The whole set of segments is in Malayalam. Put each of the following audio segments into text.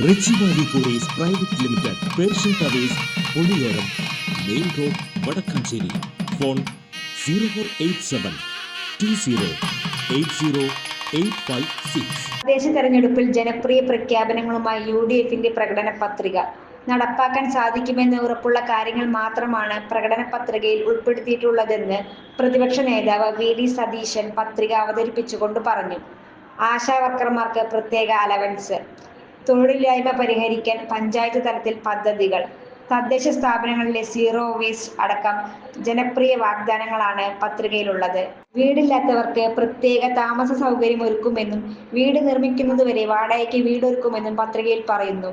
private limited main road Vadakkanchery. Phone zero four eight seven two zero eight zero eight five six. തദ്ദേശ തെരഞ്ഞെടുപ്പിൽ ജനപ്രിയ പ്രഖ്യാപനങ്ങളുമായി യു ഡി എഫിന്റെ പ്രകടന പത്രിക. നടപ്പാക്കാൻ സാധിക്കുമെന്ന് ഉറപ്പുള്ള കാര്യങ്ങൾ മാത്രമാണ് പ്രകടന പത്രികയിൽ ഉൾപ്പെടുത്തിയിട്ടുള്ളതെന്ന് പ്രതിപക്ഷ നേതാവ് വി ഡി സതീശൻ പത്രിക അവതരിപ്പിച്ചുകൊണ്ട് പറഞ്ഞു. ആശാവർക്കർമാർക്ക് പ്രത്യേക അലവൻസ്. തൊഴിലില്ലായ്മ പരിഹരിക്കാൻ പഞ്ചായത്ത് തലത്തിൽ പദ്ധതികൾ. തദ്ദേശ സ്ഥാപനങ്ങളിലെ സീറോ വേസ്റ്റ് അടക്കം ജനപ്രിയ വാഗ്ദാനങ്ങളാണ് പത്രികയിലുള്ളത്. വീടില്ലാത്തവർക്ക് പ്രത്യേക താമസ സൗകര്യം ഒരുക്കുമെന്നും വീട് നിർമ്മിക്കുന്നതുവരെ വാടകയ്ക്ക് വീടൊരുക്കുമെന്നും പത്രികയിൽ പറയുന്നു.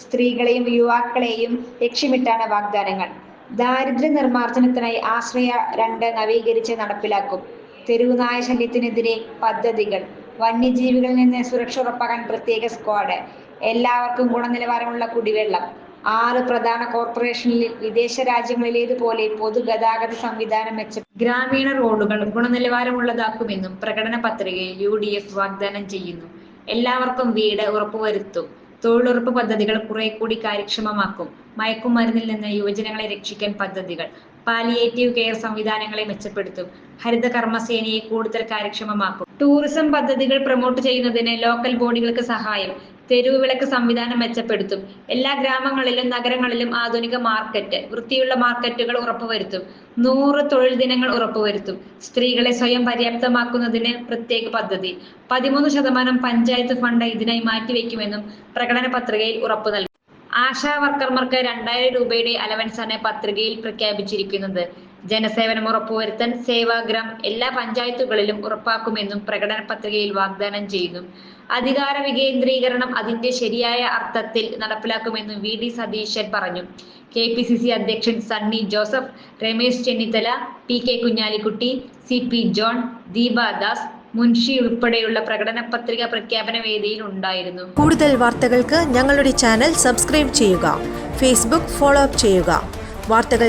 സ്ത്രീകളെയും യുവാക്കളെയും ലക്ഷ്യമിട്ടാണ് വാഗ്ദാനങ്ങൾ. ദാരിദ്ര്യ നിർമ്മാർജനത്തിനായി ആശ്രയ രണ്ട് നവീകരിച്ച് നടപ്പിലാക്കും. തെരുവുനായ ശല്യത്തിനെതിരെ പദ്ധതികൾ. വന്യജീവികളിൽ നിന്ന് സുരക്ഷ ഉറപ്പാക്കാൻ പ്രത്യേക സ്ക്വാഡ് എല്ലാവർക്കും ഗുണനിലവാരമുള്ള കുടിവെള്ളം. ആറ് പ്രധാന കോർപ്പറേഷനിൽ വിദേശ രാജ്യങ്ങളിലേതുപോലെ പൊതുഗതാഗത സംവിധാനം മെച്ച ഗ്രാമീണ റോഡുകൾ ഗുണനിലവാരമുള്ളതാക്കുമെന്നും പ്രകടന പത്രികയിൽ യു ഡി എഫ് വാഗ്ദാനം ചെയ്യുന്നു. എല്ലാവർക്കും വീട് ഉറപ്പുവരുത്തും. തൊഴിലുറപ്പ് പദ്ധതികൾ കുറെ കൂടി കാര്യക്ഷമമാക്കും. മയക്കുമരുന്നിൽ നിന്ന് യുവജനങ്ങളെ രക്ഷിക്കാൻ പദ്ധതികൾ. പാലിയേറ്റീവ് കെയർ സംവിധാനങ്ങളെ മെച്ചപ്പെടുത്തും. ഹരിത കർമ്മസേനയെ കൂടുതൽ കാര്യക്ഷമമാക്കും. ടൂറിസം പദ്ധതികൾ പ്രൊമോട്ട് ചെയ്യുന്നതിന് ലോക്കൽ ബോഡികൾക്ക് സഹായം. തെരുവ് വിളക്ക് സംവിധാനം മെച്ചപ്പെടുത്തും. എല്ലാ ഗ്രാമങ്ങളിലും നഗരങ്ങളിലും ആധുനിക മാർക്കറ്റ് വൃത്തിയുള്ള മാർക്കറ്റുകൾ ഉറപ്പുവരുത്തും. നൂറ് തൊഴിൽ ദിനങ്ങൾ ഉറപ്പുവരുത്തും. സ്ത്രീകളെ സ്വയം പര്യാപ്തമാക്കുന്നതിന് പ്രത്യേക പദ്ധതി. പതിമൂന്ന് ശതമാനം പഞ്ചായത്ത് ഫണ്ട് ഇതിനായി മാറ്റിവെക്കുമെന്നും പ്രകടന പത്രികയിൽ ഉറപ്പു നൽകി. ആശാ വർക്കർമാർക്ക് രണ്ടായിരം രൂപയുടെ അലവൻസാണ് പത്രികയിൽ പ്രഖ്യാപിച്ചിരിക്കുന്നത്. ജനസേവനം ഉറപ്പുവരുത്താൻ സേവാഗ്രാം എല്ലാ പഞ്ചായത്തുകളിലും ഉറപ്പാക്കുമെന്നും പ്രകടന പത്രികയിൽ വാഗ്ദാനം ചെയ്യുന്നു. അധികാര വികേന്ദ്രീകരണം അതിന്റെ ശരിയായ അർത്ഥത്തിൽ നടപ്പിലാക്കുമെന്നും വി ഡി സതീശൻ പറഞ്ഞു. കെ പി സി സി അധ്യക്ഷൻ Sunny Joseph Ramesh Chennithala P K Kunhalikutty C P John Deepadas Munshi ഉൾപ്പെടെയുള്ള പ്രകടന പത്രിക പ്രഖ്യാപന വേദിയിൽ ഉണ്ടായിരുന്നു. കൂടുതൽ വാർത്തകൾക്ക് ഞങ്ങളുടെ ചാനൽ സബ്സ്ക്രൈബ് ചെയ്യുക. ഫേസ്ബുക്ക് ഫോളോ അപ്പ് ചെയ്യുക. വാർത്തകൾ